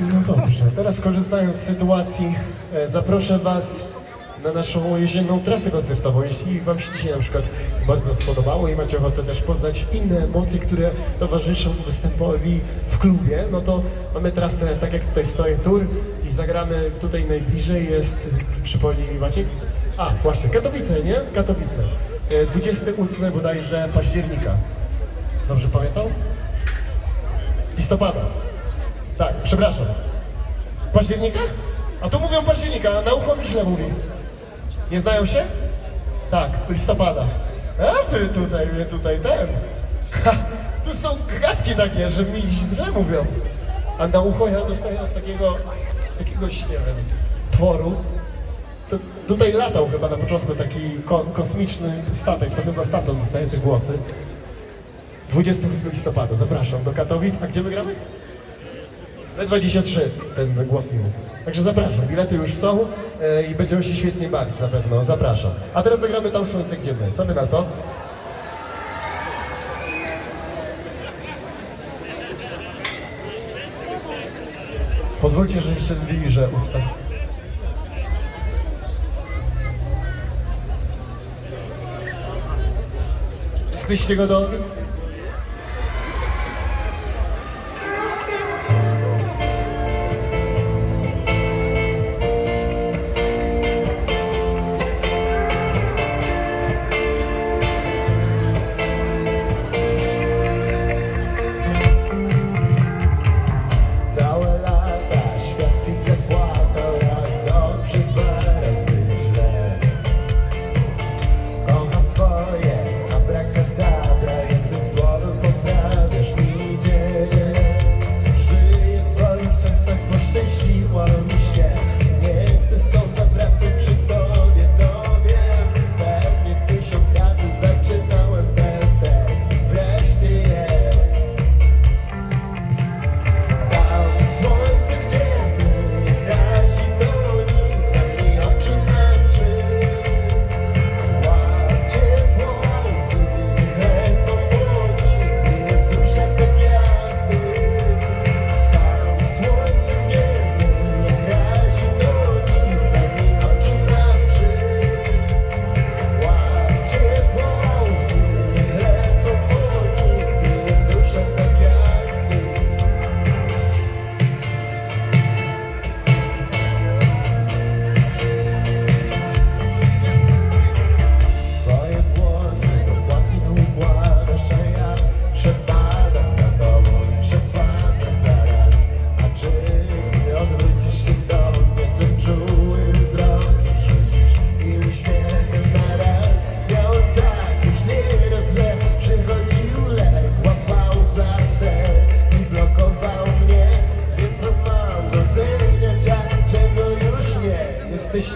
No dobrze, teraz korzystając z sytuacji, e, zaproszę Was na naszą jesienną trasę koncertową. Jeśli Wam się dzisiaj na przykład bardzo spodobało i macie ochotę też poznać inne emocje, które towarzyszą występowi w klubie, no to mamy trasę, tak jak tutaj stoję, tur i zagramy tutaj najbliżej jest, przypomnij mi Maciek? A, właśnie, Katowice, nie? Katowice. E, 28 bodajże października. Dobrze pamiętam? Listopada. Tak, przepraszam. Października? A tu mówią października, na ucho mi źle mówi. Nie znają się? Tak, listopada. A wy tutaj, wy tutaj ten. Ha, tu są gadki takie, że mi źle mówią. A na ucho ja dostaję od takiego, jakiegoś, nie wiem, tworu. To tutaj latał chyba na początku taki ko- kosmiczny statek, to chyba stamtąd dostaję te głosy. 28 listopada, zapraszam do Katowic. A gdzie my gramy? B23 ten głos mi mówi. Także zapraszam, bilety już są e, i będziemy się świetnie bawić na pewno, zapraszam. A teraz zagramy tam słońce gdzie my. Co wy na to? Pozwólcie, że jeszcze zwilżę usta. Jesteście gotowi?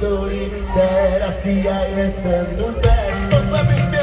głośno i teraz i ja jestem tu też. Sobie śpiewa